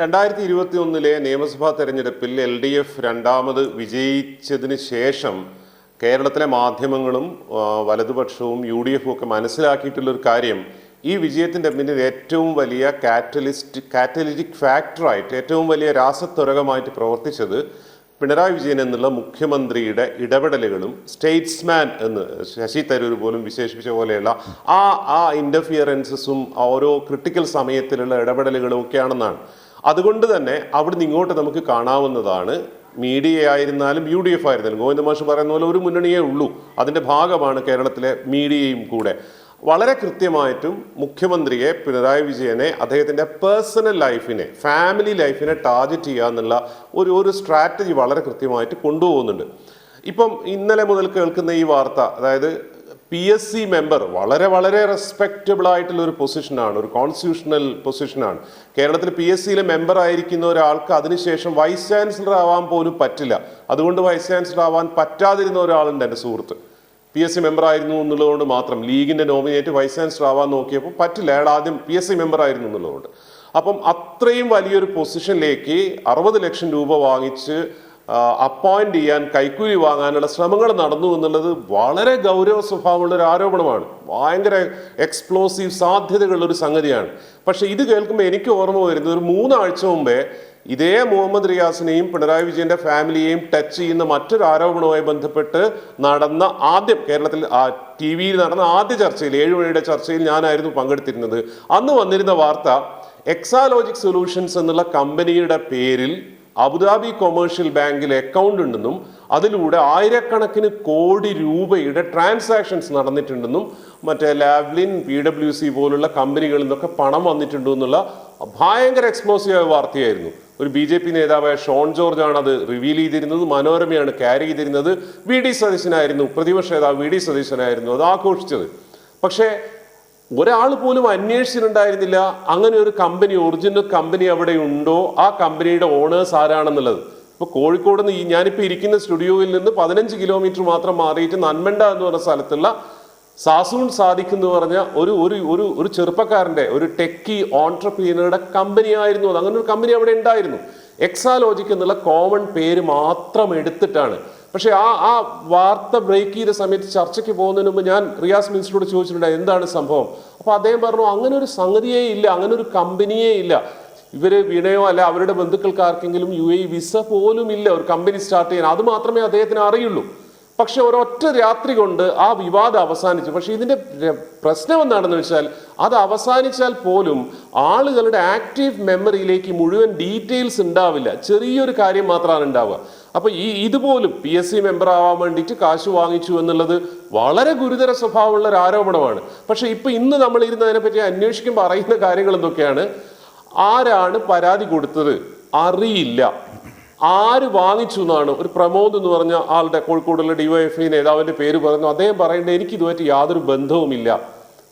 രണ്ടായിരത്തി ഇരുപത്തി ഒന്നിലെ നിയമസഭാ തെരഞ്ഞെടുപ്പിൽ എൽ ഡി എഫ് രണ്ടാമത് വിജയിച്ചതിന് ശേഷം കേരളത്തിലെ മാധ്യമങ്ങളും വലതുപക്ഷവും യു ഡി എഫും ഒക്കെ മനസ്സിലാക്കിയിട്ടുള്ളൊരു കാര്യം ഈ വിജയത്തിന്റെ പിന്നിൽ ഏറ്റവും വലിയ കാറ്റലിസ്റ്റ് കാറ്റലിറ്റിക് ഫാക്ടറായിട്ട് ഏറ്റവും വലിയ രാസത്വരകമായിട്ട് പ്രവർത്തിച്ചത് പിണറായി വിജയൻ എന്നുള്ള മുഖ്യമന്ത്രിയുടെ ഇടപെടലുകളും സ്റ്റേറ്റ്സ്മാൻ എന്ന് ശശി തരൂർ പോലും വിശേഷിപ്പിച്ച പോലെയുള്ള ആ ആ ഇന്റർഫിയറൻസും ഓരോ ക്രിട്ടിക്കൽ സമയത്തിലുള്ള ഇടപെടലുകളും ഒക്കെയാണെന്നാണ്. അതുകൊണ്ട് തന്നെ അവിടുന്ന് ഇങ്ങോട്ട് നമുക്ക് കാണാവുന്നതാണ് മീഡിയ ആയിരുന്നാലും യു ഡി എഫ് ആയിരുന്നാലും. ഗോവിന്ദ മാഷ് പറയുന്ന പോലെ ഒരു മുന്നണിയേ ഉള്ളൂ. അതിന്റെ ഭാഗമാണ് കേരളത്തിലെ മീഡിയയും കൂടെ. വളരെ കൃത്യമായിട്ടും മുഖ്യമന്ത്രിയെ പിണറായി വിജയനെ അദ്ദേഹത്തിന്റെ പേഴ്സണൽ ലൈഫിനെ ഫാമിലി ലൈഫിനെ ടാർഗറ്റ് ചെയ്യുക എന്നുള്ള ഒരു ഒരു സ്ട്രാറ്റജി വളരെ കൃത്യമായിട്ട് കൊണ്ടുപോകുന്നുണ്ട്. ഇപ്പം ഇന്നലെ മുതൽ കേൾക്കുന്ന ഈ വാർത്ത അതായത് പി എസ് സി മെമ്പർ വളരെ വളരെ റെസ്പെക്റ്റബിൾ ആയിട്ടുള്ള ഒരു പൊസിഷനാണ് ഒരു കോൺസ്റ്റിറ്റ്യൂഷണൽ പൊസിഷനാണ് കേരളത്തിൽ പി എസ് സിയിലെ മെമ്പർ ആയിരിക്കുന്ന ഒരാൾക്ക് അതിനുശേഷം വൈസ് ചാൻസലർ ആവാൻ പോലും പറ്റില്ല. അതുകൊണ്ട് വൈസ് ചാൻസലർ ആവാൻ പറ്റാതിരുന്ന ഒരാളുണ്ട് എന്റെ സുഹൃത്ത്. പി എസ് സി മെമ്പർ ആയിരുന്നു എന്നുള്ളതുകൊണ്ട് മാത്രം ലീഗിന്റെ നോമിനേറ്റ് വൈസ് ചാൻസലർ ആവാൻ നോക്കിയപ്പോൾ പറ്റില്ല. അയാൾ ആദ്യം പി എസ് സി മെമ്പർ ആയിരുന്നു എന്നുള്ളതുകൊണ്ട്. അപ്പം അത്രയും വലിയൊരു പൊസിഷനിലേക്ക് അറുപത് ലക്ഷം രൂപ വാങ്ങിച്ച് അപ്പോയിന്റ് ചെയ്യാൻ കൈക്കൂലി വാങ്ങാനുള്ള ശ്രമങ്ങൾ നടന്നു എന്നുള്ളത് വളരെ ഗൗരവ സ്വഭാവമുള്ള ഒരു ആരോപണമാണ്. ഭയങ്കര എക്സ്പ്ലോസീവ് സാധ്യതകളുള്ള ഒരു സംഗതിയാണ്. പക്ഷെ ഇത് കേൾക്കുമ്പോൾ എനിക്ക് ഓർമ്മ വരുന്നത് ഒരു മൂന്നാഴ്ച മുമ്പേ ഇതേ മുഹമ്മദ് റിയാസിനെയും പിണറായി വിജയന്റെ ഫാമിലിയെയും ടച്ച് ചെയ്യുന്ന മറ്റൊരു ആരോപണവുമായി ബന്ധപ്പെട്ട് നടന്ന ആദ്യം കേരളത്തിൽ ടി വിയിൽ നടന്ന ആദ്യ ചർച്ചയിൽ ഏഴുമണിയുടെ ചർച്ചയിൽ ഞാനായിരുന്നു പങ്കെടുത്തിരുന്നത്. അന്ന് വന്നിരുന്ന വാർത്ത എക്സാലോജിക് സൊല്യൂഷൻസ് എന്നുള്ള കമ്പനിയുടെ പേരിൽ അബുദാബി കൊമേഴ്ഷ്യൽ ബാങ്കിൽ അക്കൗണ്ട് ഉണ്ടെന്നും അതിലൂടെ ആയിരക്കണക്കിന് കോടി രൂപയുടെ ട്രാൻസാക്ഷൻസ് നടന്നിട്ടുണ്ടെന്നും മറ്റേ ലാവ്ലിൻ പി ഡബ്ല്യു സി പോലുള്ള കമ്പനികളിൽ നിന്നൊക്കെ പണം വന്നിട്ടുണ്ടോ എന്നുള്ള ഭയങ്കര എക്സ്പ്ലോസീവായ വാർത്തയായിരുന്നു. ഒരു ബി ജെ പി നേതാവായ ഷോൺ ജോർജ് ആണ് അത് റിവീൽ ചെയ്തിരുന്നത് മനോരമയാണ് ക്യാരി ചെയ്തിരുന്നത്. വി ഡി സതീശനായിരുന്നു പ്രതിപക്ഷ നേതാവ് വി ഡി സതീശനായിരുന്നു അത് ആഘോഷിച്ചത്. പക്ഷേ ഒരാൾ പോലും അന്വേഷിച്ചിട്ടുണ്ടായിരുന്നില്ല. അങ്ങനെ ഒരു കമ്പനി ഒറിജിനൽ കമ്പനി അവിടെ ഉണ്ടോ? ആ കമ്പനിയുടെ ഓണേഴ്സ് ആരാണെന്നുള്ളത്. ഇപ്പൊ കോഴിക്കോട് നിന്ന് ഞാനിപ്പോ ഇരിക്കുന്ന സ്റ്റുഡിയോയിൽ നിന്ന് പതിനഞ്ച് കിലോമീറ്റർ മാത്രം മാറിയിട്ട് നന്മണ്ട എന്ന് പറഞ്ഞ സ്ഥലത്തുള്ള സാസൂൺ സാദിഖ് എന്ന് പറഞ്ഞ ഒരു ഒരു ഒരു ഒരു ചെറുപ്പക്കാരന്റെ ഒരു ടെക്കി ഓൺട്രപ്രീനറുടെ കമ്പനി ആയിരുന്നു അത്. അങ്ങനെ ഒരു കമ്പനി അവിടെ ഉണ്ടായിരുന്നു. എക്സാലോജിക്ക് എന്നുള്ള കോമൺ പേര് മാത്രം എടുത്തിട്ടാണ് പക്ഷെ ആ ആ വാർത്ത ബ്രേക്ക് ചെയ്ത സമയത്ത് ചർച്ചയ്ക്ക് പോകുന്നതിന് മുമ്പ് ഞാൻ റിയാസ് മിനിസ്റ്ററോട് ചോദിച്ചിട്ടുണ്ട് എന്താണ് സംഭവം? അപ്പോൾ അദ്ദേഹം പറഞ്ഞു അങ്ങനെ ഒരു സംഗതിയേ ഇല്ല അങ്ങനെ ഒരു കമ്പനിയേ ഇല്ല. ഇവർ വീണയോ അല്ല അവരുടെ ബന്ധുക്കൾക്ക് ആർക്കെങ്കിലും യു എ വിസ പോലും ഇല്ല ഒരു കമ്പനി സ്റ്റാർട്ട് ചെയ്യാൻ. അത് മാത്രമേ അദ്ദേഹത്തിന് അറിയുള്ളൂ. പക്ഷെ ഒരൊറ്റ രാത്രി കൊണ്ട് ആ വിവാദം അവസാനിച്ചു. പക്ഷെ ഇതിന്റെ പ്രശ്നം എന്താണെന്ന് വെച്ചാൽ അത് അവസാനിച്ചാൽ പോലും ആളുകളുടെ ആക്റ്റീവ് മെമ്മറിയിലേക്ക് മുഴുവൻ ഡീറ്റെയിൽസ് ഉണ്ടാവില്ല. ചെറിയൊരു കാര്യം മാത്രമാണ് ഉണ്ടാവുക. അപ്പൊ ഈ ഇതുപോലും പി എസ് സി മെമ്പർ ആവാൻ വേണ്ടിയിട്ട് കാശ് വാങ്ങിച്ചു എന്നുള്ളത് വളരെ ഗുരുതര സ്വഭാവമുള്ള ഒരു ആരോപണമാണ്. പക്ഷെ ഇപ്പൊ ഇന്ന് നമ്മൾ ഇരുന്ന് അതിനെപ്പറ്റി അന്വേഷിക്കുമ്പോൾ അറിയുന്ന കാര്യങ്ങൾ എന്തൊക്കെയാണ്? ആരാണ് പരാതി കൊടുത്തത്? അറിയില്ല. ആര് വാങ്ങിച്ചു എന്നാണ്. ഒരു പ്രമോദ് എന്ന് പറഞ്ഞ ആളുടെ കോഴിക്കോടുള്ള ഡിവൈഎഫ്ഐ നേതാവിന്റെ പേര് പറഞ്ഞു. അദ്ദേഹം പറയേണ്ടത് എനിക്ക് ഇതുമായിട്ട് യാതൊരു ബന്ധവുമില്ല.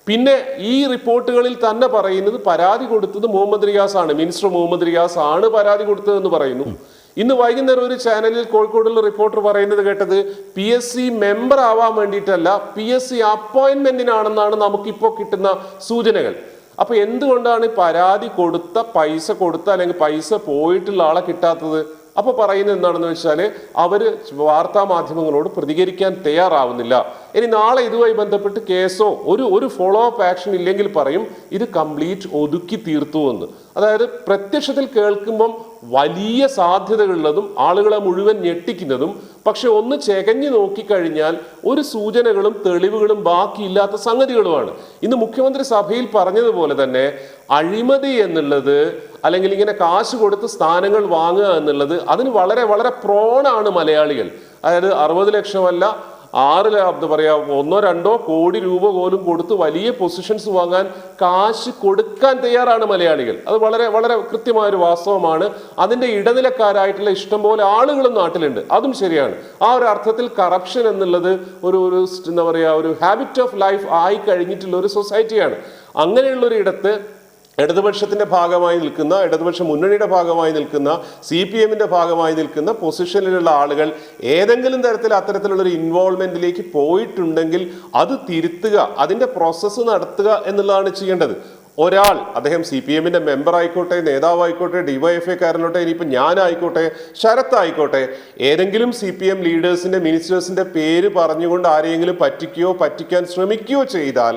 പിന്നെ ഈ റിപ്പോർട്ടുകളിൽ തന്നെ പറയുന്നത് പരാതി കൊടുത്തത് മുഹമ്മദ് റിയാസ് ആണ് മിനിസ്റ്റർ മുഹമ്മദ് റിയാസ് ആണ് പരാതി കൊടുത്തതെന്ന് പറയുന്നു. ഇന്ന് വൈകുന്നേരം ഒരു ചാനലിൽ കോഴിക്കോടുള്ള റിപ്പോർട്ടർ പറയുന്നത് കേട്ടത് പി എസ് സി മെമ്പർ ആവാൻ വേണ്ടിയിട്ടല്ല പി എസ് സി അപ്പോയിന്റ്മെന്റിനാണെന്നാണ് നമുക്കിപ്പോൾ കിട്ടുന്ന സൂചനകൾ. അപ്പൊ എന്തുകൊണ്ടാണ് പരാതി കൊടുത്ത പൈസ കൊടുത്ത അല്ലെങ്കിൽ പൈസ പോയിട്ടുള്ള ആളെ കിട്ടാത്തത്? അപ്പൊ പറയുന്നത് എന്താണെന്ന് വെച്ചാൽ അവർ വാർത്താ മാധ്യമങ്ങളോട് പ്രതികരിക്കാൻ തയ്യാറാവുന്നില്ല. ഇനി നാളെ ഇതുമായി ബന്ധപ്പെട്ട് കേസോ ഒരു ഒരു ഫോളോ അപ്പ് ആക്ഷൻ ഇല്ലെങ്കിൽ പറയും ഇത് കംപ്ലീറ്റ് ഒതുക്കി തീർത്തു എന്ന്. അതായത് പ്രത്യക്ഷത്തിൽ കേൾക്കുമ്പം വലിയ സാധ്യതകളുള്ളതും ആളുകളെ മുഴുവൻ ഞെട്ടിക്കുന്നതും പക്ഷെ ഒന്ന് ചെകഞ്ഞു നോക്കിക്കഴിഞ്ഞാൽ ഒരു സൂചനകളും തെളിവുകളും ബാക്കിയില്ലാത്ത സംഗതികളുമാണ്. ഇന്ന് മുഖ്യമന്ത്രി സഭയിൽ പറഞ്ഞതുപോലെ തന്നെ അഴിമതി എന്നുള്ളത് അല്ലെങ്കിൽ ഇങ്ങനെ കാശ് കൊടുത്ത് സ്ഥാനങ്ങൾ വാങ്ങുക എന്നുള്ളത് അതിന് വളരെ വളരെ പ്രോണാണ് മലയാളികൾ. അതായത് അറുപത് ലക്ഷമല്ല ആറ് എന്താ പറയാ ഒന്നോ രണ്ടോ കോടി രൂപ പോലും കൊടുത്ത് വലിയ പൊസിഷൻസ് വാങ്ങാൻ കാശ് കൊടുക്കാൻ തയ്യാറാണ് മലയാളികൾ. അത് വളരെ വളരെ കൃത്യമായ ഒരു വാസ്തവമാണ്. അതിന്റെ ഇടനിലക്കാരായിട്ടുള്ള ഇഷ്ടംപോലെ ആളുകളും നാട്ടിലുണ്ട്. അതും ശരിയാണ്. ആ ഒരു അർത്ഥത്തിൽ കറപ്ഷൻ എന്നുള്ളത് ഒരു ഒരു എന്താ പറയാ ഒരു ഹാബിറ്റ് ഓഫ് ലൈഫ് ആയി കഴിഞ്ഞിട്ടുള്ള ഒരു സൊസൈറ്റിയാണ് അങ്ങനെയുള്ളൊരിടത്ത് ഇടതുപക്ഷത്തിന്റെ ഭാഗമായി നിൽക്കുന്ന ഇടതുപക്ഷ മുന്നണിയുടെ ഭാഗമായി നിൽക്കുന്ന സി പി എമ്മിന്റെ ഭാഗമായി നിൽക്കുന്ന പൊസിഷനിലുള്ള ആളുകൾ ഏതെങ്കിലും തരത്തിൽ അത്തരത്തിലുള്ളൊരു ഇൻവോൾവ്മെന്റിലേക്ക് പോയിട്ടുണ്ടെങ്കിൽ അത് തിരുത്തുക അതിന്റെ പ്രോസസ്സ് നടത്തുക എന്നുള്ളതാണ് ചെയ്യേണ്ടത്. ഒരാൾ അദ്ദേഹം സി പി എമ്മിന്റെ മെമ്പർ ആയിക്കോട്ടെ നേതാവായിക്കോട്ടെ ഡിവൈഎഫ്ഐക്കാരനോട്ടെ ഇനിയിപ്പോൾ ഞാനായിക്കോട്ടെ ശരത് ആയിക്കോട്ടെ ഏതെങ്കിലും സി പി എം ലീഡേഴ്സിന്റെ മിനിസ്റ്റേഴ്സിന്റെ പേര് പറഞ്ഞുകൊണ്ട് ആരെയെങ്കിലും പറ്റിക്കുകയോ പറ്റിക്കാൻ ശ്രമിക്കുകയോ ചെയ്താൽ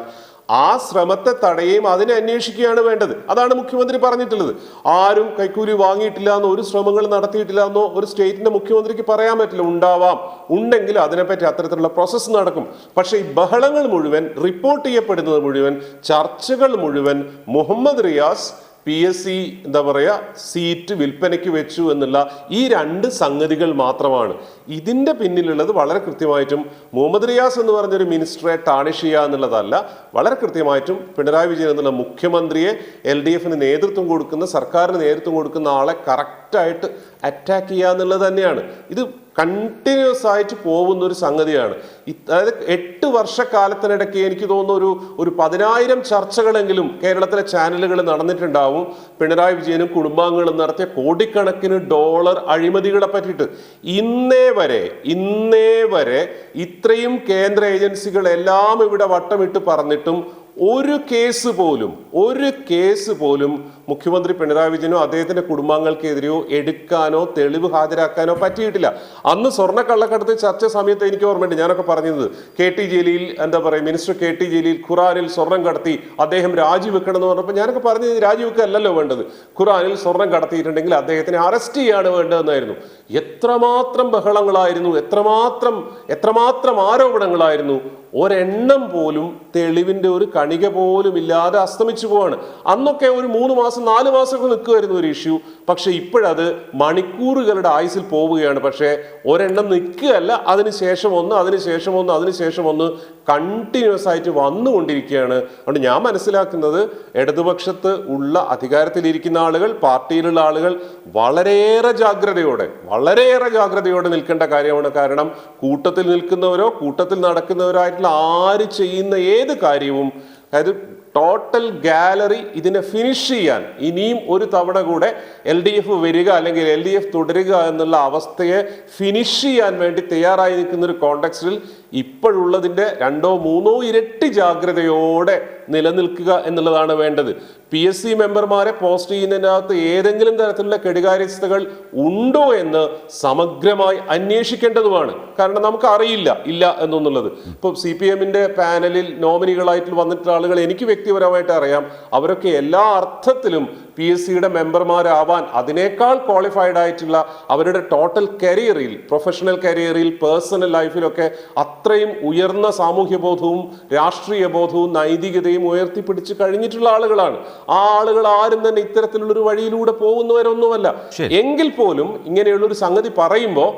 ആ ശ്രമത്തെ തടയുകയും അതിനെ അന്വേഷിക്കുകയാണ് വേണ്ടത്. അതാണ് മുഖ്യമന്ത്രി പറഞ്ഞിട്ടുള്ളത്. ആരും കൈക്കൂലി വാങ്ങിയിട്ടില്ല എന്നോ ഒരു ശ്രമങ്ങൾ നടത്തിയിട്ടില്ല എന്നോ ഒരു സ്റ്റേറ്റിന്റെ മുഖ്യമന്ത്രിക്ക് പറയാൻ പറ്റില്ല. ഉണ്ടാവാം. ഉണ്ടെങ്കിൽ അതിനെപ്പറ്റി അത്തരത്തിലുള്ള പ്രോസസ്സ് നടക്കും. പക്ഷേ ഈ ബഹളങ്ങൾ മുഴുവൻ റിപ്പോർട്ട് ചെയ്യപ്പെടുന്നത് മുഴുവൻ ചർച്ചകൾ മുഴുവൻ Muhammad Riyas P S C എന്താ പറയുക സീറ്റ് വിൽപ്പനയ്ക്ക് വെച്ചു എന്നുള്ള ഈ രണ്ട് സംഗതികൾ മാത്രമാണ്. ഇതിന്റെ പിന്നിലുള്ളത് വളരെ കൃത്യമായിട്ടും മുഹമ്മദ് റിയാസ് എന്ന് പറഞ്ഞൊരു മിനിസ്റ്ററെ ടാണിഷ് ചെയ്യുക എന്നുള്ളതല്ല വളരെ കൃത്യമായിട്ടും പിണറായി വിജയൻ എന്നുള്ള മുഖ്യമന്ത്രിയെ എൽ ഡി എഫിന് നേതൃത്വം കൊടുക്കുന്ന സർക്കാരിന് നേതൃത്വം കൊടുക്കുന്ന ആളെ കറക്റ്റായിട്ട് അറ്റാക്ക് ചെയ്യുക എന്നുള്ളത് തന്നെയാണ്. ഇത് കണ്ടിന്യൂസ് ആയിട്ട് പോകുന്ന ഒരു സംഗതിയാണ് അതായത് എട്ട് വർഷക്കാലത്തിനിടയ്ക്ക് എനിക്ക് തോന്നുന്നു ഒരു ഒരു പതിനായിരം ചർച്ചകളെങ്കിലും കേരളത്തിലെ ചാനലുകൾ നടന്നിട്ടുണ്ടാവും. പിണറായി വിജയനും കുടുംബാംഗങ്ങളും നടത്തിയ കോടിക്കണക്കിന് ഡോളർ അഴിമതികളെ പറ്റിയിട്ട്. ഇന്നേ വരെ ഇന്നേ വരെ ഇത്രയും കേന്ദ്ര ഏജൻസികൾ എല്ലാം ഇവിടെ വട്ടമിട്ട് പറഞ്ഞിട്ടും ഒരു കേസ് പോലും ഒരു കേസ് പോലും മുഖ്യമന്ത്രി പിണറായി വിജയനോ അദ്ദേഹത്തിന്റെ കുടുംബാംഗങ്ങൾക്കെതിരെയോ എടുക്കാനോ തെളിവ് ഹാജരാക്കാനോ പറ്റിയിട്ടില്ല. അന്ന് സ്വർണ കള്ളക്കടത്ത് ചർച്ച സമയത്ത് എനിക്ക് ഓർമ്മയുണ്ട്. ഞാനൊക്കെ പറഞ്ഞത് കെ ടി ജലീൽ എന്താ പറയുക മിനിസ്റ്റർ കെ ടി ജലീൽ ഖുറാനിൽ സ്വർണം കടത്തി അദ്ദേഹം രാജിവെക്കണം എന്ന് പറഞ്ഞപ്പോൾ ഞാനൊക്കെ പറഞ്ഞത് രാജിവെക്കല്ലല്ലോ വേണ്ടത്. ഖുറാനിൽ സ്വർണം കടത്തിയിട്ടുണ്ടെങ്കിൽ അദ്ദേഹത്തിനെ അറസ്റ്റ് ചെയ്യാണ് വേണ്ടതെന്നായിരുന്നു. എത്രമാത്രം ബഹളങ്ങളായിരുന്നു എത്രമാത്രം എത്രമാത്രം ആരോപണങ്ങളായിരുന്നു. ഒരെണ്ണം പോലും തെളിവിന്റെ ഒരു കണിക പോലും ഇല്ലാതെ അസ്തമിച്ചു പോവാണ്. അന്നൊക്കെ ഒരു മൂന്ന് മാസം നാല് മാസമൊക്കെ നിൽക്കുമായിരുന്നു ഒരു ഇഷ്യൂ. പക്ഷെ ഇപ്പോഴത് മണിക്കൂറുകളുടെ ആയുസിൽ പോവുകയാണ്. പക്ഷേ ഒരെണ്ണം നിൽക്കുകയല്ല. അതിനുശേഷം ഒന്ന് അതിനുശേഷം ഒന്ന് അതിനുശേഷം ഒന്ന് കണ്ടിന്യൂസ് ആയിട്ട് വന്നുകൊണ്ടിരിക്കുകയാണ്. അതുകൊണ്ട് ഞാൻ മനസ്സിലാക്കുന്നത് ഇടതുപക്ഷത്ത് ഉള്ള അധികാരത്തിലിരിക്കുന്ന ആളുകൾ പാർട്ടിയിലുള്ള ആളുകൾ വളരെയേറെ ജാഗ്രതയോടെ വളരെയേറെ ജാഗ്രതയോടെ നിൽക്കേണ്ട കാര്യമാണ്. കാരണം കൂട്ടത്തിൽ നിൽക്കുന്നവരോ കൂട്ടത്തിൽ നടക്കുന്നവരോ ആയിട്ടുള്ള ആര് ചെയ്യുന്ന ഏത് കാര്യവും അതായത് ടോട്ടൽ ഗാലറി ഇതിനെ ഫിനിഷ് ചെയ്യാൻ ഇനിയും ഒരു തവണ കൂടെ എൽ ഡി എഫ് വരിക അല്ലെങ്കിൽ എൽ ഡി എഫ് തുടരുക എന്നുള്ള അവസ്ഥയെ ഫിനിഷ് ചെയ്യാൻ വേണ്ടി തയ്യാറായി നിൽക്കുന്ന ഒരു കോണ്ടെക്സ്റ്റിൽ ഇപ്പോഴുള്ളതിന്റെ രണ്ടോ മൂന്നോ ഇരട്ടി ജാഗ്രതയോടെ നിലനിൽക്കുക എന്നുള്ളതാണ് വേണ്ടത്. പി എസ് സി മെമ്പർമാരെ പോസ്റ്റ് ചെയ്യുന്നതിനകത്ത് ഏതെങ്കിലും തരത്തിലുള്ള കെടുകാര്യസ്ഥതകൾ ഉണ്ടോ എന്ന് സമഗ്രമായി അന്വേഷിക്കേണ്ടതുമാണ്. കാരണം നമുക്ക് അറിയില്ല ഇല്ല എന്നുള്ളത്. ഇപ്പോൾ സി പി എമ്മിന്റെ പാനലിൽ നോമിനികളായിട്ട് വന്നിട്ടുള്ള ആളുകൾ എനിക്ക് വ്യക്തിപരമായിട്ട് അറിയാം. അവരൊക്കെ എല്ലാ അർത്ഥത്തിലും പി എസ് സിയുടെ മെമ്പർമാരാവാൻ അതിനേക്കാൾ ക്വാളിഫൈഡ് ആയിട്ടുള്ള അവരുടെ ടോട്ടൽ കരിയറിൽ പ്രൊഫഷണൽ കരിയറിൽ പേഴ്സണൽ ലൈഫിലൊക്കെ അത്രയും ഉയർന്ന സാമൂഹ്യ ബോധവും രാഷ്ട്രീയ ബോധവും നൈതികതയും ഉയർത്തിപ്പിടിച്ച് കഴിഞ്ഞിട്ടുള്ള ആളുകളാണ്. ആ ആളുകൾ ആരും തന്നെ ഇത്തരത്തിലുള്ള ഒരു വഴിയിലൂടെ പോകുന്നവരൊന്നുമല്ല. എങ്കിൽ പോലും ഇങ്ങനെയുള്ള ഒരു സംഗതി പറയുമ്പോൾ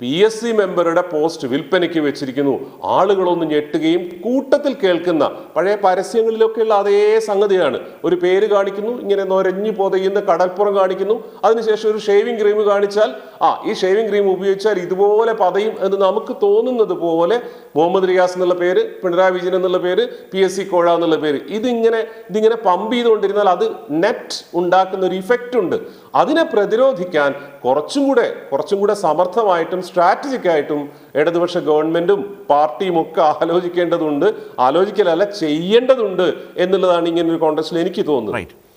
പി എസ് സി മെമ്പറുടെ പോസ്റ്റ് വിൽപ്പനയ്ക്ക് വെച്ചിരിക്കുന്നു. ആളുകളൊന്ന് ഞെട്ടുകയും കൂട്ടത്തിൽ കേൾക്കുന്ന പഴയ പരസ്യങ്ങളിലൊക്കെയുള്ള അതേ സംഗതിയാണ്. ഒരു പേര് കാണിക്കുന്നു ഇങ്ങനെ നൊരഞ്ഞു പൊതയുന്ന കടൽപ്പുറം കാണിക്കുന്നു. അതിനുശേഷം ഒരു ഷേവിംഗ് ക്രീം കാണിച്ചാൽ ആ ഈ ഷേവിംഗ് ക്രീം ഉപയോഗിച്ചാൽ ഇതുപോലെ പതയും എന്ന് നമുക്ക് തോന്നുന്നത് പോലെ മുഹമ്മദ് റിയാസ് എന്നുള്ള പേര് പിണറായി വിജയൻ എന്നുള്ള പേര് പി എസ് സി കോഴ എന്നുള്ള പേര്. ഇതിങ്ങനെ ഇതിങ്ങനെ പമ്പ് ചെയ്തുകൊണ്ടിരുന്നാൽ അത് നെറ്റ് ഉണ്ടാക്കുന്ന ഒരു ഇഫക്റ്റ് ഉണ്ട്. അതിനെ പ്രതിരോധിക്കാൻ കുറച്ചും കൂടെ കുറച്ചും കൂടെ സമർത്ഥമായിട്ടും സ്ട്രാറ്റജിക് ആയിട്ടും ഇടതുപക്ഷ ഗവൺമെന്റും പാർട്ടിയും ഒക്കെ ആലോചിക്കേണ്ടതുണ്ട് ആലോചിക്കലല്ല ചെയ്യേണ്ടതുണ്ട് എന്നുള്ളതാണ് ഇങ്ങനെ ഒരു കോൺടസ്റ്റിൽ എനിക്ക് തോന്നുന്നത്.